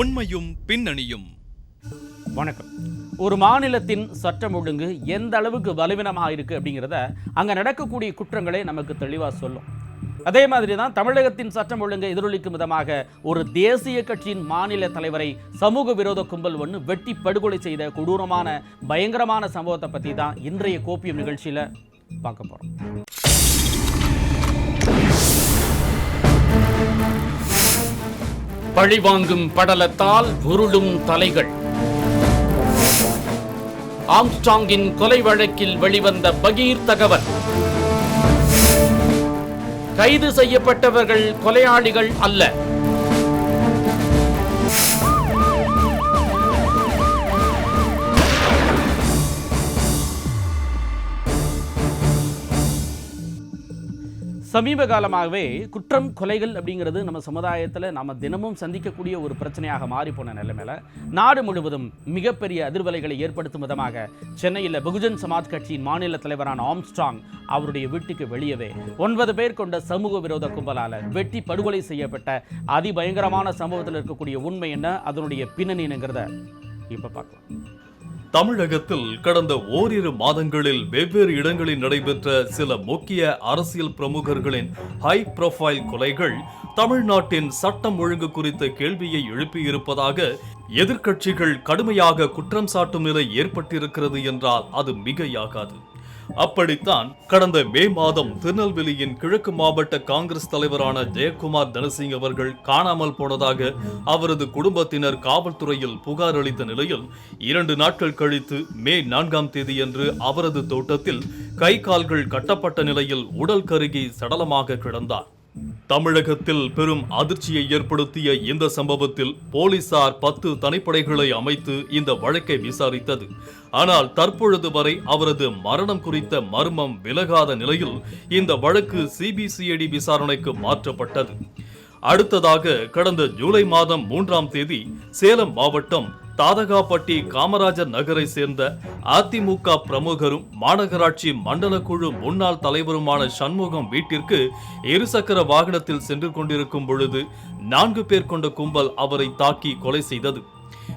உண்மையும் பின்னணியும். வணக்கம். ஒரு மாநிலத்தின் சட்டம் ஒழுங்கு எந்த அளவுக்கு பலவீனமாக இருக்குது அப்படிங்கிறத அங்கே நடக்கக்கூடிய குற்றங்களே நமக்கு தெளிவாக சொல்லும். அதே மாதிரி தான் தமிழகத்தின் சட்டம் ஒழுங்கை எதிரொலிக்கும் விதமாக ஒரு தேசிய கட்சியின் மாநில தலைவரை சமூக விரோத கும்பல் ஒன்று வெட்டி படுகொலை செய்த கொடூரமான பயங்கரமான சம்பவத்தை பற்றி தான் இன்றைய கோப்பியம் நிகழ்ச்சியில் பார்க்க போகிறோம் பழிவாங்கும் படலத்தால் உருளும் தலைகள். ஆம்ஸ்டாங்கின் கொலை வழக்கில் வெளிவந்த பகீர் தகவல். கைது செய்யப்பட்டவர்கள் கொலையாளிகள் அல்ல. சமீப காலமாகவே குற்றம் கொலைகள் அப்படிங்கிறது நம்ம சமுதாயத்தில் நம்ம தினமும் சந்திக்கக்கூடிய ஒரு பிரச்சனையாக மாறிப்போன நிலைமையில் நாடு முழுவதும் மிகப்பெரிய அதிர்வலைகளை ஏற்படுத்தும் விதமாக சென்னையில் பகுஜன் சமாஜ் கட்சியின் மாநில தலைவரான ஆம்ஸ்ட்ராங் அவருடைய வீட்டுக்கு வெளியவே ஒன்பது பேர் கொண்ட சமூக விரோத கும்பலால் வெட்டி படுகொலை செய்யப்பட்ட அதிபயங்கரமான சம்பவத்தில் இருக்கக்கூடிய உண்மை என்ன? அதனுடைய பின்னணி என்னங்கிறத இப்போ பார்க்கலாம். தமிழகத்தில் கடந்த ஓரிரு மாதங்களில் வெவ்வேறு இடங்களில் நடைபெற்ற சில முக்கிய அரசியல் பிரமுகர்களின் ஹை ப்ரொஃபைல் கொலைகள் தமிழ்நாட்டின் சட்டம் ஒழுங்கு குறித்த கேள்வியை எழுப்பியிருப்பதாக எதிர்க்கட்சிகள் கடுமையாக குற்றம் சாட்டும் நிலை ஏற்பட்டிருக்கிறது என்றால் அது மிகையாகாது. அப்படித்தான் கடந்த மே மாதம் திருநெல்வேலியின் கிழக்கு மாவட்ட காங்கிரஸ் தலைவரான ஜெயக்குமார் தனசிங் அவர்கள் காணாமல் போனதாக அவரது குடும்பத்தினர் காவல்துறையில் புகார் அளித்த நிலையில் இரண்டு நாட்கள் கழித்து மே நான்காம் தேதியன்று அவரது தோட்டத்தில் கை கால்கள் கட்டப்பட்ட நிலையில் உடல் கருகி சடலமாக கிடந்தார். தமிழகத்தில் பெரும் அதிர்ச்சியை ஏற்படுத்திய இந்த சம்பவத்தில் போலீசார் பத்து தனிப்படைகளை அமைத்து இந்த வழக்கை விசாரித்தது. ஆனால் தற்பொழுது வரை அவரது மரணம் குறித்த மர்மம் விலகாத நிலையில் இந்த வழக்கு சிபிசிஐடி விசாரணைக்கு மாற்றப்பட்டது. அடுத்ததாக கடந்த ஜூலை மாதம் மூன்றாம் தேதி சேலம் மாவட்டம் தாதகாப்பட்டி காமராஜர் நகரை சேர்ந்த அதிமுக பிரமுகரும் மாநகராட்சி மண்டல குழு முன்னாள் தலைவருமான சண்முகம் வீட்டிற்கு இருசக்கர வாகனத்தில் சென்று கொண்டிருக்கும் பொழுது நான்கு பேர் கொண்ட கும்பல் அவரை தாக்கி கொலை செய்தது.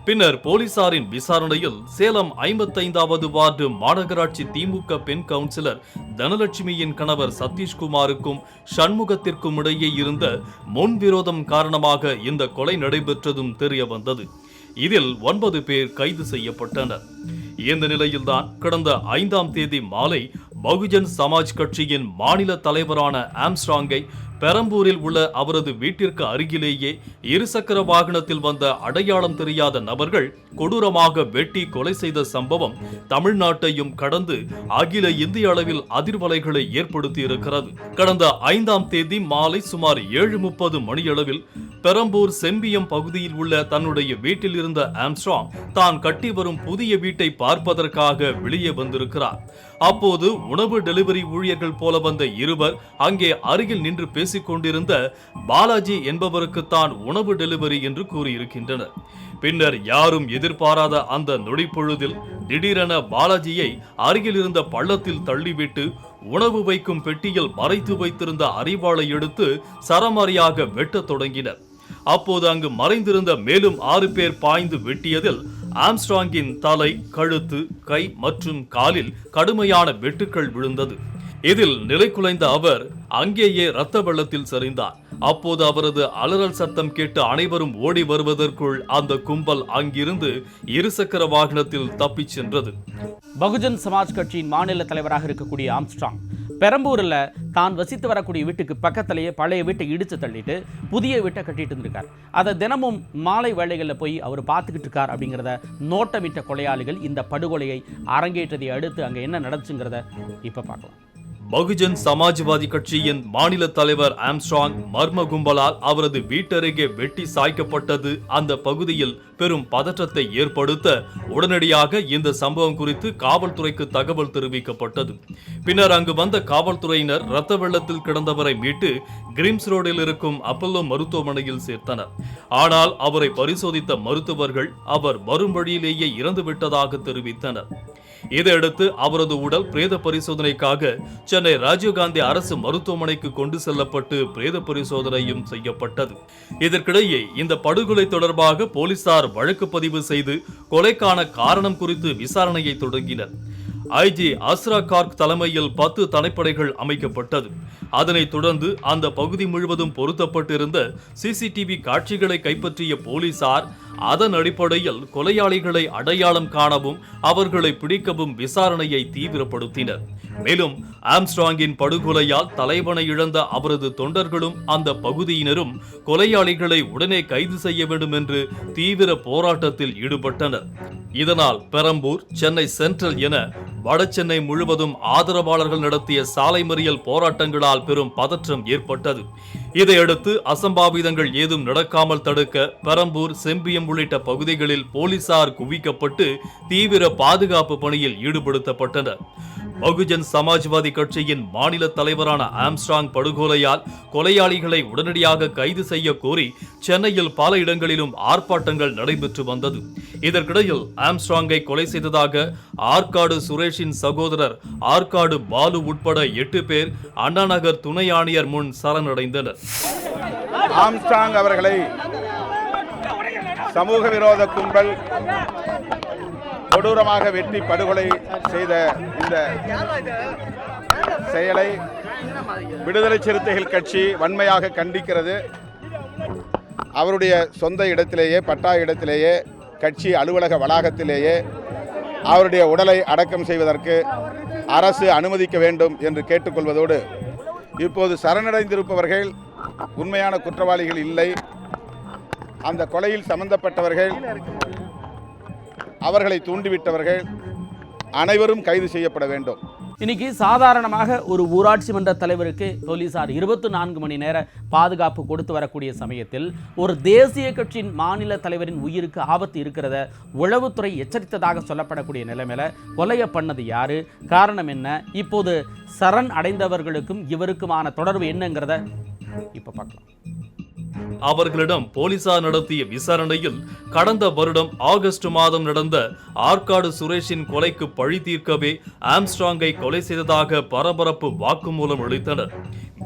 பின்னர் போலீசாரின் விசாரணையில் சேலம் ஐம்பத்தைந்தாவது வார்டு மாநகராட்சி திமுக பெண் கவுன்சிலர் தனலட்சுமியின் கணவர் சதீஷ்குமாருக்கும் சண்முகத்திற்கும் இடையே இருந்த முன்விரோதம் காரணமாக இந்த கொலை நடைபெற்றதும் தெரிய வந்தது. இதில் ஒன்பது பேர் கைது செய்யப்பட்டனர். இந்த நிலையில்தான் கடந்த ஐந்தாம் தேதி மாலை பகுஜன் சமாஜ் கட்சியின் மாநில தலைவரான ஆம்ஸ்ட்ராங்கை பெரம்பூரில் உள்ள அவரது வீட்டிற்கு அருகிலேயே இருசக்கர வாகனத்தில் வந்த அடையாளம் தெரியாத நபர்கள் கொடூரமாக வெட்டி கொலை செய்த சம்பவம் தமிழ்நாட்டையும் கடந்து அகில இந்திய அளவில் அதிர்வலைகளை ஏற்படுத்தி இருக்கிறது கடந்த ஐந்தாம் தேதி மாலை சுமார் ஏழு முப்பது மணியளவில் பெரம்பூர் செம்பியம் பகுதியில் உள்ள தன்னுடைய வீட்டில் இருந்த ஆம்ஸ்ட்ராங் தான் கட்டி வரும் புதிய வீட்டை பார்ப்பதற்காக வெளியே வந்திருக்கிறார். அப்போது உணவு டெலிவரி ஊழியர்கள் போல வந்த இருவர் அங்கே அருகில் நின்று பேசிக் கொண்டிருந்த பாலாஜி என்பவருக்கு தான் உணவு டெலிவரி என்று கூறியிருக்கின்றனர். பின்னர் யாரும் எதிர்பாராத அந்த நொடிப்பொழுதில் திடீரென பாலாஜியை அருகில் இருந்த பள்ளத்தில் தள்ளிவிட்டு உணவு வைக்கும் பெட்டியில் மறைத்து வைத்திருந்த அறிவாளை எடுத்து சரமாரியாக வெட்டத் தொடங்கினர். அப்போது அங்கு மறைந்திருந்த மேலும் ஆறு பேர் பாய்ந்து வெட்டியதில் ஆம்ஸ்ட்ராங்கின் தலை கழுத்து கை மற்றும் காலில் கடுமையான வெட்டுக்கள் விழுந்தது. இதில் நிலைகுலைந்த அவர் அங்கேயே இரத்த வெள்ளத்தில் சரிந்தார். அப்போது அவரது அலறல் சத்தம் கேட்டு அனைவரும் ஓடி வருவதற்குள் அந்த கும்பல் அங்கிருந்து இருசக்கர வாகனத்தில் தப்பிச் சென்றது. பகுஜன் சமாஜ் கட்சியின் மாநில தலைவராக இருக்கக்கூடிய ஆம்ஸ்ட்ராங் பெரம்பூரில் தான் வசித்து வரக்கூடிய வீட்டுக்கு பக்கத்திலேயே பழைய வீட்டை இடித்து தள்ளிட்டு புதிய வீட்டை கட்டிட்டு இருந்திருக்கார் அதை தினமும் மாலை வேலைகளில் போய் அவர் பார்த்துக்கிட்டு இருக்கார் அப்படிங்கிறத நோட்டமிட்ட கொலையாளிகள் இந்த படுகொலையை அரங்கேற்றதை அடுத்து அங்கே என்ன நடந்துச்சுங்கிறத இப்போ பார்க்கலாம். பகுஜன் சமாஜ்வாதி கட்சியின் மாநில தலைவர் ஆம்ஸ்ட்ராங் மர்ம கும்பலால் அவரது வீட்டருகே வெட்டி சாய்க்கப்பட்டது. அந்த பகுதியில் பெரும் பதற்றத்தை ஏற்படுத்த உடனடியாக இந்த சம்பவம் குறித்து காவல்துறைக்கு தகவல் தெரிவிக்கப்பட்டது. பின்னர் அங்கு வந்த காவல்துறையினர் இரத்த வெள்ளத்தில் கிடந்தவரை மீட்டு கிரிம்ஸ் ரோடில் இருக்கும் அப்பல்லோ மருத்துவமனையில் சேர்த்தனர். ஆனால் அவரை பரிசோதித்த மருத்துவர்கள் அவர் வரும் வழியிலேயே இறந்துவிட்டதாக தெரிவித்தனர். இதையடுத்து அவரது உடல் பிரேத பரிசோதனைக்காக சென்னை ராஜீவ்காந்தி அரசு மருத்துவமனைக்கு கொண்டு செல்லப்பட்டு பிரேத பரிசோதனையும் செய்யப்பட்டது. இதற்கிடையே இந்த படுகொலை தொடர்பாக போலீசார் வழக்கு பதிவு செய்து கொலைக்கான காரணம் குறித்து விசாரணையை தொடங்கினர். ஐஜி அஸ்ரா கார்க் தலைமையில் பத்து தனிப்படைகள் அமைக்கப்பட்டது. அதனைத் தொடர்ந்து அந்த பகுதி முழுவதும் பொருத்தப்பட்டிருந்த சிசிடிவி காட்சிகளை கைப்பற்றிய போலீசார் அதன் அடிப்படையில் கொலையாளிகளை அடையாளம் காணவும் அவர்களை பிடிக்கவும் விசாரணையை தீவிரப்படுத்தினர். மேலும் ஆம்ஸ்ட்ராங்கின் படுகொலையால் தலைவனை இழந்த அவரது தொண்டர்களும் அந்த பகுதியினரும் கொலையாளிகளை உடனே கைது செய்ய வேண்டும் என்று தீவிர போராட்டத்தில் ஈடுபட்டனர். இதனால் பெரம்பூர் சென்னை சென்ட்ரல் என வடசென்னை முழுவதும் ஆதரவாளர்கள் நடத்திய சாலை மறியல் போராட்டங்களால் பெரும் பதற்றம் ஏற்பட்டது. இதையடுத்து அசம்பாவிதங்கள் ஏதும் நடக்காமல் தடுக்க பெரம்பூர் செம்பியம் உள்ளிட்ட பகுதிகளில் போலீசார் குவிக்கப்பட்டு தீவிர பாதுகாப்பு பணியில் ஈடுபடுத்தப்பட்டனர். பகுஜன் சமாஜ்வாதி கட்சியின் மாநில தலைவரான ஆம்ஸ்ட்ராங் படுகொலையால் கொலையாளிகளை உடனடியாக கைது செய்ய கோரி சென்னையில் பல இடங்களிலும் ஆர்ப்பாட்டங்கள் நடைபெற்று வந்தது. இதற்கிடையில் ஆம்ஸ்ட்ராங்கை கொலை செய்ததாக ஆற்காடு சுரேஷின் சகோதரர் ஆற்காடு பாலு உட்பட எட்டு பேர் அண்ணாநகர் துணை ஆணையர் முன் சரணடைந்தனர். ஆம்ஸ்டாங் அவர்களை சமூக விரோத கும்பல் கொடூரமாக வெட்டி படுகொலை செய்த இந்த செயலை விடுதலை சிறுத்தைகள் கட்சி வன்மையாக கண்டிக்கிறது. அவருடைய சொந்த இடத்திலேயே பட்டா இடத்திலேயே கட்சி அலுவலக வளாகத்திலேயே அவருடைய உடலை அடக்கம் செய்வதற்கு அரசு அனுமதிக்க வேண்டும் என்று கேட்டுக்கொள்வதோடு இப்போது சரணடைந்திருப்பவர்கள் உண்மையான குற்றவாளிகள் இல்லை. அந்த கொலையில் சம்பந்தப்பட்டவர்கள் அவர்களை தூண்டிவிட்டவர்கள் அனைவரும் கைது செய்யப்பட வேண்டும். இன்னைக்கு சாதாரணமாக ஒரு ஊராட்சி மன்ற தலைவருக்கு போலீசார் இருபத்தி நான்கு மணி நேர பாதுகாப்பு கொடுத்து வரக்கூடிய சமயத்தில் ஒரு தேசிய கட்சியின் மாநில தலைவரின் உயிருக்கு ஆபத்து இருக்கிறத உளவுத்துறை எச்சரித்ததாக சொல்லப்படக்கூடிய நிலைமையில கொலையை பண்ணது யாரு? காரணம் என்ன? இப்போது சரண் அடைந்தவர்களுக்கும் இவருக்குமான தொடர்பு என்னங்கிறத இப்ப பார்க்கலாம். அவர்களிடம் போலீசார் நடத்திய விசாரணையில் கடந்த வருடம் ஆகஸ்ட் மாதம் நடந்த ஆற்காடு சுரேஷின் கொலைக்கு பழி தீர்க்கவே ஆம்ஸ்ட்ராங்கை கொலை செய்ததாக பரபரப்பு வாக்குமூலம் அளித்தனர்.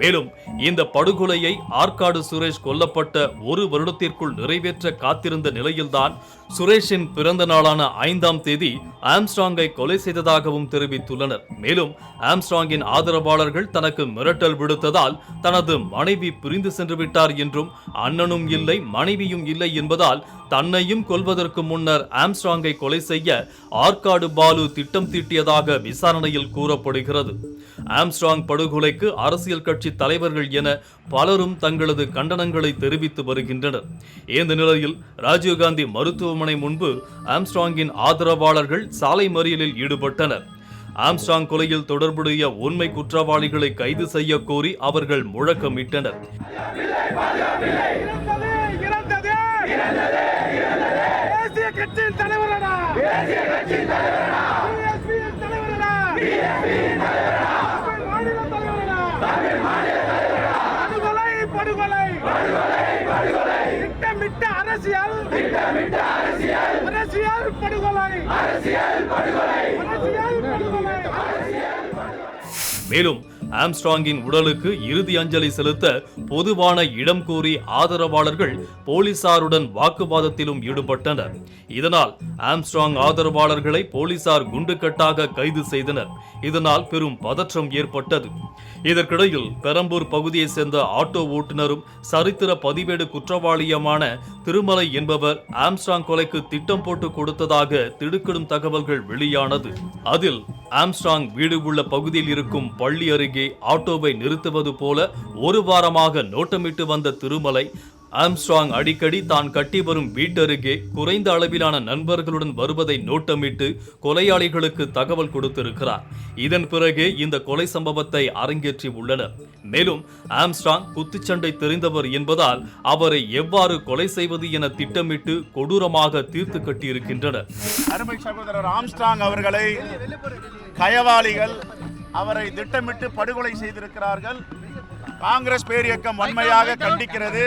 மேலும் இந்த படுகொலையை ஆற்காடு சுரேஷ் கொல்லப்பட்ட ஒரு வருடத்திற்குள் நிறைவேற்ற காத்திருந்த நிலையில்தான் சுரேஷின் பிறந்த நாளான ஐந்தாம் தேதி ஆம்ஸ்ட்ராங்கை கொலை செய்ததாகவும் தெரிவித்துள்ளனர். மேலும் ஆம்ஸ்ட்ராங்கின் ஆதரவாளர்கள் தனக்கு மிரட்டல் விடுத்ததால் தனது மனைவி பிரிந்து சென்று விட்டார் என்றும் அண்ணனும் இல்லை மனைவியும் இல்லை என்பதால் தன்னையும் கொல்வதற்கு முன்னர் ஆம்ஸ்ட்ராங்கை கொலை செய்ய ஆற்காடு பாலு திட்டம் தீட்டியதாக விசாரணையில் கூறப்படுகிறது. ஆம்ஸ்ட்ராங் படுகொலைக்கு அரசியல் கட்சி தலைவர்கள் என பலரும் தங்களது கண்டனங்களை தெரிவித்து வருகின்றனர். இந்த நிலையில் ராஜீவ்காந்தி மருத்துவமனை முன்பு ஆம்ஸ்ட்ராங்கின் ஆதரவாளர்கள் சாலை மறியலில் ஈடுபட்டனர். ஆம்ஸ்ட்ராங் கொலையில் தொடர்புடைய உண்மை குற்றவாளிகளை கைது செய்ய கோரி அவர்கள் முழக்கமிட்டனர். இறந்தது இறந்தது தேசிய கட்சியின் தலைவரடா தேசிய கட்சியின் தலைவரடா பிஎஸ்பியின் தலைவரடா பிஎஸ்பியின் தலைவரடா மாநில தலைவரடா தமிழ் மாநில தலைவரடா படுகொலை படுகொலை படுகொலை படுகொலை திட்டமிட்ட அரசியல். திட்டமிட்ட அரசியல் அரசியல் படுகொலை. அரசியல் படுகொலை. அரசியல் படுகொலை மேலும் ஆம்ஸ்ட்ராங்கின் உடலுக்கு இறுதி அஞ்சலி செலுத்த பொதுவான இடம் கோரி ஆதரவாளர்கள் போலீசாருடன் வாக்குவாதத்திலும் ஈடுபட்டனர். இதனால் ஆம்ஸ்ட்ராங் ஆதரவாளர்களை போலீசார் குண்டுக்கட்டாக கைது செய்தனர். இதனால் பெரும் பதற்றம் ஏற்பட்டது. இதற்கிடையில் பெரம்பூர் பகுதியைச் சேர்ந்த ஆட்டோ ஓட்டுநரும் சரித்திர பதிவேடு குற்றவாளியுமான திருமலை என்பவர் ஆம்ஸ்ட்ராங் கொலைக்கு திட்டம் போட்டு கொடுத்ததாக திடுக்கிடும் தகவல்கள் வெளியானது. அதில் ஆம்ஸ்ட்ராங் வீடு உள்ள பகுதியில் இருக்கும் பள்ளி அருகே ஆட்டோவை நிறுத்துவது போல ஒரு வாரமாக நோட்டமிட்டு வந்த திருமலை ஆம்ஸ்ட்ராங் அடிக்கடி தான் கட்டி வரும் வீட்டருகே குறைந்த அளவிலான நண்பர்களுடன் வருவதை நோட்டமிட்டு கொலையாளிகளுக்கு தகவல் கொடுத்திருக்கிறார். இதன் பிறகே இந்த கொலை சம்பவத்தை அரங்கேற்றி உள்ளனர். மேலும் ஆம்ஸ்ட்ராங் குத்துச்சண்டை தெரிந்தவர் என்பதால் அவரை எவ்வாறு கொலை செய்வது என திட்டமிட்டு கொடூரமாக தீர்த்து கட்டியிருக்கின்றனர். அருமை சகோதரர் அவர்களை கயவாளிகள் அவரை திட்டமிட்டு படுகொலை செய்திருக்கிறார்கள். காங்கிரஸ் பேரியக்கம் வன்மையாக கண்டிக்கிறது.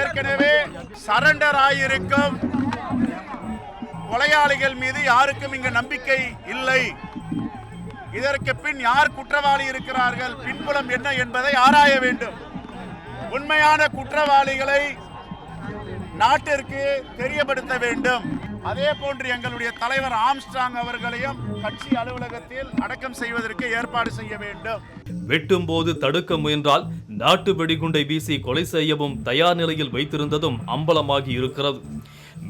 ஏற்கனவே சரண்டர் ஆகியிருக்கும் கொலையாளிகள் மீது யாருக்கும் இங்கு நம்பிக்கை இல்லை. இதற்கு பின் யார் குற்றவாளி இருக்கிறார்கள்? பின்புலம் என்ன என்பதை ஆராய வேண்டும். உண்மையான குற்றவாளிகளை நாட்டிற்கு தெரியப்படுத்த வேண்டும். அதே போன்று எங்களுடைய தலைவர் ஆம்ஸ்டாங் அவர்களையும் கட்சி அலுவலகத்தில் அடக்கம் செய்வதற்கு ஏற்பாடு செய்ய வேண்டும். வெட்டும் போது தடுக்க முயன்றால் நாட்டு வெடிகுண்டை வீசி கொலை செய்யவும் தயார் நிலையில் வைத்திருந்ததும் அம்பலமாகி இருக்கிறது.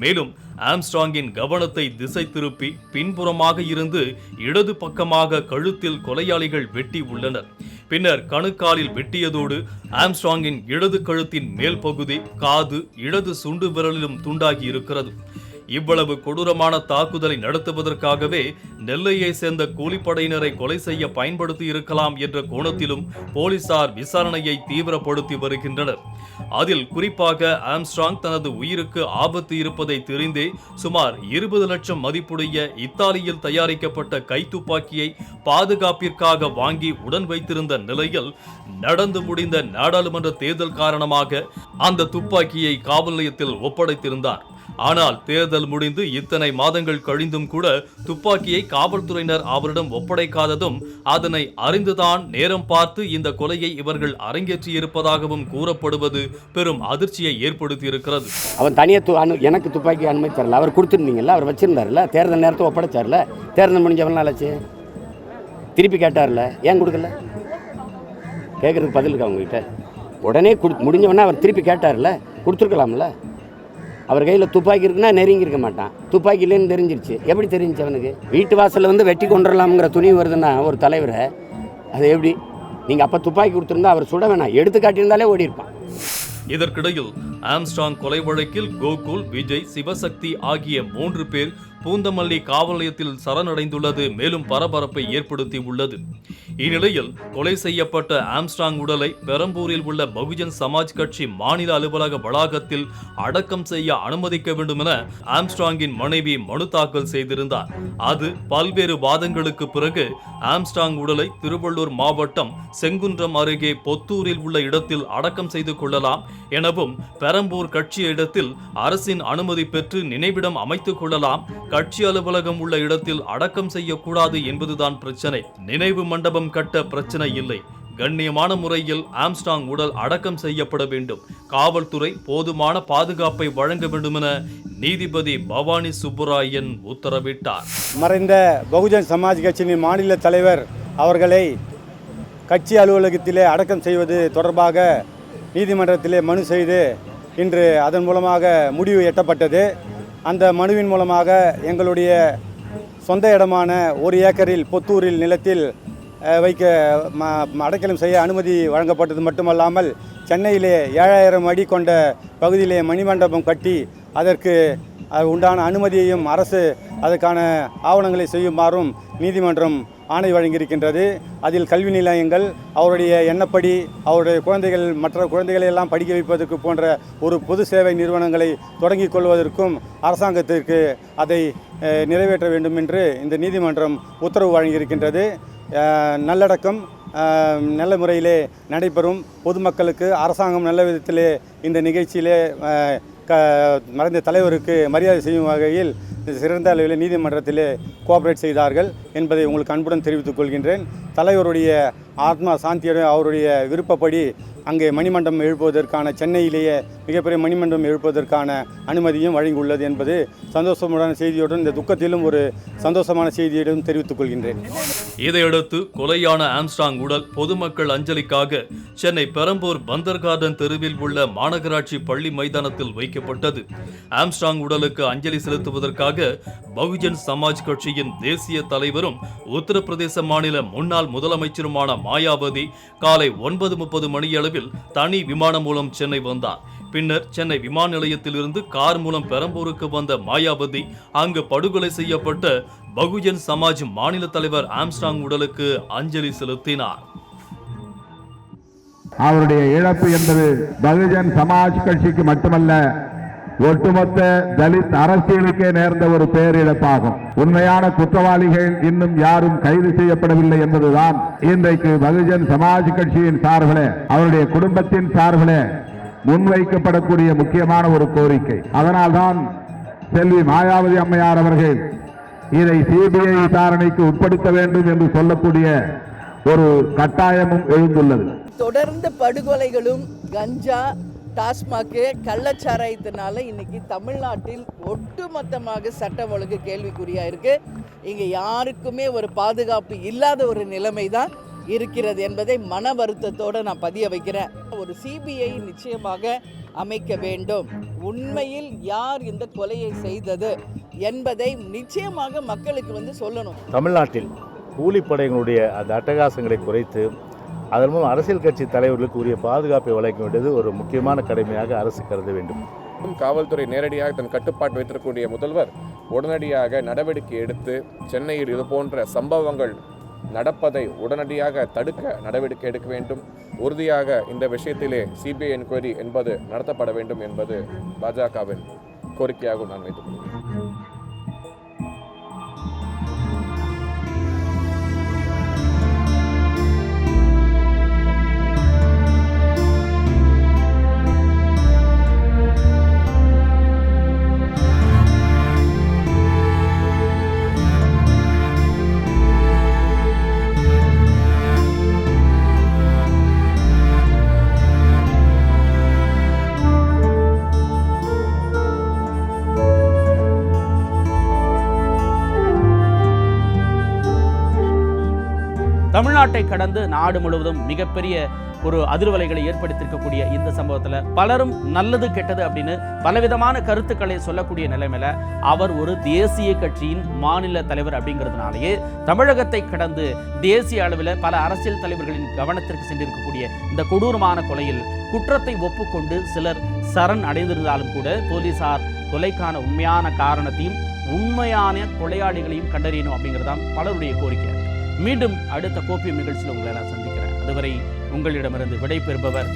மேலும் ஆம்ஸ்ட்ராங்கின் கவனத்தை திசை திருப்பி பின்புறமாக இருந்து இடது பக்கமாக கழுத்தில் கொலையாளிகள் வெட்டி உள்ளனர். பின்னர் கணுக்காலில் வெட்டியதோடு ஆம்ஸ்ட்ராங்கின் இடது கழுத்தின் மேல் பகுதி காது இடது சுண்டு விரலிலும் துண்டாகி இருக்கிறது. இவ்வளவு கொடூரமான தாக்குதலை நடத்துவதற்காகவே நெல்லையை சேர்ந்த கூலிப்படையினரை கொலை செய்ய பயன்படுத்தி இருக்கலாம் என்ற கோணத்திலும் போலீசார் விசாரணையை தீவிரப்படுத்தி வருகின்றனர். அதில் குறிப்பாக ஆம்ஸ்ட்ராங் தனது உயிருக்கு ஆபத்து இருப்பதை தெரிந்தே சுமார் இருபது லட்சம் மதிப்புடைய இத்தாலியில் தயாரிக்கப்பட்ட கைத்துப்பாக்கியை பாதுகாப்பிற்காக வாங்கி உடன் வைத்திருந்த நிலையில் நடந்து முடிந்த நாடாளுமன்ற தேர்தல் காரணமாக அந்த துப்பாக்கியை காவல் நிலையத்தில் ஒப்படைத்திருந்தார். ஆனால் தேர்தல் முடிந்து இத்தனை மாதங்கள் கழிந்தும் கூட துப்பாக்கியை காவல்துறையினர் அவரிடம் ஒப்படைக்காததும் அதனை அறிந்துதான் நேரம் பார்த்து இந்த கொலையை இவர்கள் அரங்கேற்றியிருப்பதாகவும் கூறப்படுவது பெரும் அதிர்ச்சியை ஏற்படுத்தியிருக்கிறது. அவன் தனியாக அனு எனக்கு துப்பாக்கி அனுமதி தரல. அவர் கொடுத்துருந்தீங்கல்ல அவர் வச்சிருந்தாருல தேர்தல் நேரத்தை ஒப்படைச்சார்ல தேர்தல் முடிஞ்சவன் எவ்வளோ திருப்பி கேட்டார்ல ஏன் கொடுக்கல? கேட்குறதுக்கு பதில் இருக்கா உங்ககிட்ட? உடனே கொடு முடிஞ்சவொடனே அவர் திருப்பி கேட்டார்ல கொடுத்துருக்கலாம்ல. அவர் கையில் துப்பாக்கி இருக்குன்னா நெருங்கி இருக்க மாட்டான். துப்பாக்கி இல்லைன்னு தெரிஞ்சிருச்சு. எப்படி தெரிஞ்சிச்சு அவனுக்கு? வீட்டு வாசலில் வந்து வெட்டி கொண்டுடலாம்ங்கிற துணி வருதுன்னா ஒரு தலைவரை அது எப்படி? நீங்கள் அப்போ துப்பாக்கி கொடுத்துருந்தா அவர் சுட வேணாம். எடுத்து காட்டியிருந்தாலே ஓடி இருப்பான் இதற்கிடையில் ஆம்ஸ்டாங் கொலை வழக்கில் கோகுல் விஜய் சிவசக்தி ஆகிய மூன்று பேர் பூந்தமல்லி காவல் நிலையத்தில் சரணடைந்துள்ளது. மேலும் பரபரப்பை ஏற்படுத்தி உள்ளது இந்நிலையில் கொலை செய்யப்பட்ட ஆம்ஸ்டாங் உடலை பெரம்பூரில் உள்ள பகுஜன் சமாஜ் கட்சி மாநில அலுவலக வளாகத்தில் அடக்கம் செய்ய அனுமதிக்க வேண்டும் என ஆம்ஸ்டாங்கின் மனைவி மனு தாக்கல் செய்திருந்தார். அது பல்வேறு வாதங்களுக்கு பிறகு ஆம்ஸ்டாங் உடலை திருவள்ளூர் மாவட்டம் செங்குன்றம் அருகே பொத்தூரில் உள்ள இடத்தில் அடக்கம் செய்து கொள்ளலாம் எனவும் பெரம்பூர் கட்சி இடத்தில் அரசின் அனுமதி பெற்று நினைவிடம் அமைத்துக் கொள்ளலாம் கட்சி அலுவலகம் உள்ள இடத்தில் அடக்கம் செய்யக்கூடாது என்பதுதான் பிரச்சனை. நினைவு மண்டபம் கட்ட பிரச்சனை இல்லை. கண்ணியமான முறையில் ஆம்ஸ்டாங் உடல் அடக்கம் செய்யப்பட வேண்டும். காவல்துறை போதுமான பாதுகாப்பை வழங்க வேண்டும் என நீதிபதி பவானி சுப்புராயன் உத்தரவிட்டார். மறைந்த பகுஜன் சமாஜ் கட்சியின் மாநில தலைவர் அவர்களை கட்சி அலுவலகத்திலே அடக்கம் செய்வது தொடர்பாக நீதிமன்றத்திலே மனு செய்து இன்று அதன் மூலமாக முடிவு எட்டப்பட்டது. அந்த மனுவின் மூலமாக எங்களுடைய சொந்த இடமான ஒரு ஏக்கரில் பொத்தூரில் நிலத்தில் வைக்க ம- அடைக்கலம் செய்ய அனுமதி வழங்கப்பட்டது மட்டுமல்லாமல் சென்னையிலே ஏழாயிரம் அடி கொண்ட பகுதியிலே மணிமண்டபம் கட்டி அதற்கு அது உண்டான அனுமதியையும் அரசு அதற்கான ஆவணங்களை செய்யுமாறும் நீதிமன்றம் ஆணை வழங்கியிருக்கின்றது. அதில் கல்வி நிலையங்கள் அவருடைய எண்ணப்படி அவருடைய குழந்தைகள் மற்ற குழந்தைகளை எல்லாம் படிக்க வைப்பதற்கு போன்ற ஒரு பொது சேவை நிறுவனங்களை தொடங்கிக் கொள்வதற்கும் அரசாங்கத்திற்கு அதை நிறைவேற்ற வேண்டும் என்று இந்த நீதிமன்றம் உத்தரவு வழங்கியிருக்கின்றது. நல்லடக்கம் நல்ல முறையிலே நடைபெறும். பொதுமக்களுக்கு அரசாங்கம் நல்ல விதத்திலே இந்த நிகழ்ச்சியிலே க மறைந்த தலைவருக்கு மரியாதை செய்யும் வகையில் சிறந்த அளவில் நீதிமன்றத்திலே கோஆப்ரேட் செய்தார்கள் என்பதை உங்களுக்கு அன்புடன் தெரிவித்துக் கொள்கின்றேன். தலைவருடைய ஆத்மா சாந்தியுடன் அவருடைய விருப்பப்படி அங்கே மணிமண்டபம் எழுப்புவதற்கான சென்னையிலேயே மிகப்பெரிய மணிமண்டபம் எழுப்புவதற்கான அனுமதியும் வழங்கியுள்ளது என்பது சந்தோஷமான செய்தியுடன் இந்த துக்கத்திலும் ஒரு சந்தோஷமான செய்தியிடம் தெரிவித்துக் கொள்கின்றேன். இதையடுத்து கொலையான ஆம்ஸ்டாங் உடல் பொதுமக்கள் அஞ்சலிக்காக சென்னை பெரம்பூர் பந்தர் கார்டன் தெருவில் உள்ள மாநகராட்சி பள்ளி மைதானத்தில் வைக்கப்பட்டது. ஆம்ஸ்டாங் உடலுக்கு அஞ்சலி செலுத்துவதற்காக பகுஜன் சமாஜ் கட்சியின் தேசிய தலைவரும் உத்தரப்பிரதேச மாநில முன்னாள் முதலமைச்சருமான மாயாவதி காலை ஒன்பது முப்பது மணியளவில் இரவில் தனி விமானம் மூலம் சென்னை வந்தார் பின்னர் சென்னை விமான நிலையத்திலிருந்து கார் மூலம் பெரம்பூருக்கு வந்த மாயாவதி அங்கு படுகொலை செய்யப்பட்ட பகுஜன் சமாஜ் மாநில தலைவர் ஆம்ஸ்டாங் உடலுக்கு அஞ்சலி செலுத்தினார். அவருடைய இழப்பு என்பது பகுஜன் சமாஜ் கட்சிக்கு மட்டுமல்ல ஒட்டுமொத்த தலித் அரசியலுக்கே நேர்ந்த ஒரு பேரிழப்பாகும். உண்மையான குற்றவாளிகள் இன்னும் யாரும் கைது செய்யப்படவில்லை என்பதுதான் இன்றைக்கு பகுஜன் சமாஜ் கட்சியின் சார்பில் அவருடைய குடும்பத்தின் சார்பில் முன்வைக்கப்படக்கூடிய முக்கியமான ஒரு கோரிக்கை. அதனால்தான் செல்வி மாயாவதி அம்மையார் அவர்கள் இதை சிபிஐ விசாரணைக்கு உட்படுத்த வேண்டும் என்று சொல்லக்கூடிய ஒரு கட்டாயமும் எழுந்துள்ளது. தொடர்ந்து படுகொலைகளும் கஞ்சா டாஸ்மாக்கு கள்ளச்சாராயத்தினால இன்னைக்கு தமிழ்நாட்டில் ஒட்டுமொத்தமாக சட்டம் ஒழுங்கு கேள்விக்குறியாக இருக்குது இங்கே யாருக்குமே ஒரு பாதுகாப்பு இல்லாத ஒரு நிலைமை தான் இருக்கிறது என்பதை மன வருத்தத்தோடு நான் பதிய வைக்கிறேன். ஒரு சிபிஐ நிச்சயமாக அமைக்க வேண்டும். உண்மையில் யார் இந்த கொலையை செய்தது என்பதை நிச்சயமாக மக்களுக்கு வந்து சொல்லணும். தமிழ்நாட்டில் கூலிப்படைகளுடைய அந்த அட்டகாசங்களை குறைத்து அதன் மூலம் அரசியல் கட்சி தலைவர்களுக்கு உரிய பாதுகாப்பை வழங்க வேண்டியது ஒரு முக்கியமான கடமையாக அரசு கருத வேண்டும். காவல்துறை நேரடியாக தன் கட்டுப்பாட்டு வைத்திருக்கக்கூடிய முதல்வர் உடனடியாக நடவடிக்கை எடுத்து சென்னையில் இது போன்ற சம்பவங்கள் நடப்பதை உடனடியாக தடுக்க நடவடிக்கை எடுக்க வேண்டும். உறுதியாக இந்த விஷயத்திலே சிபிஐ என்கொயரி என்பது நடத்தப்பட வேண்டும் என்பது பாஜகவின் கோரிக்கையாகவும் நான் வைத்துக் தமிழ்நாட்டை கடந்து நாடு முழுவதும் மிகப்பெரிய ஒரு அதிர்வலைகளை ஏற்படுத்தியிருக்கக்கூடிய இந்த சம்பவத்தில் பலரும் நல்லது கெட்டது அப்படின்னு பலவிதமான கருத்துக்களை சொல்லக்கூடிய நிலைமையில அவர் ஒரு தேசிய கட்சியின் மாநில தலைவர் அப்படிங்கிறதுனாலேயே தமிழகத்தை கடந்து தேசிய அளவில் பல அரசியல் தலைவர்களின் கவனத்திற்கு சென்றிருக்கக்கூடிய இந்த கொடூரமான கொலையில் குற்றத்தை ஒப்புக்கொண்டு சிலர் சரண் அடைந்திருந்தாலும் கூட போலீசார் கொலைக்கான உண்மையான காரணத்தையும் உண்மையான கொலையாளிகளையும் கண்டறியணும் அப்படிங்கிறதான் பலருடைய கோரிக்கை. மீண்டும் அடுத்த கோப்பியம் நிகழ்ச்சியில் உங்களை எல்லாம் சந்திக்கிறேன். அதுவரை உங்களிடமிருந்து விடை பெறுபவர்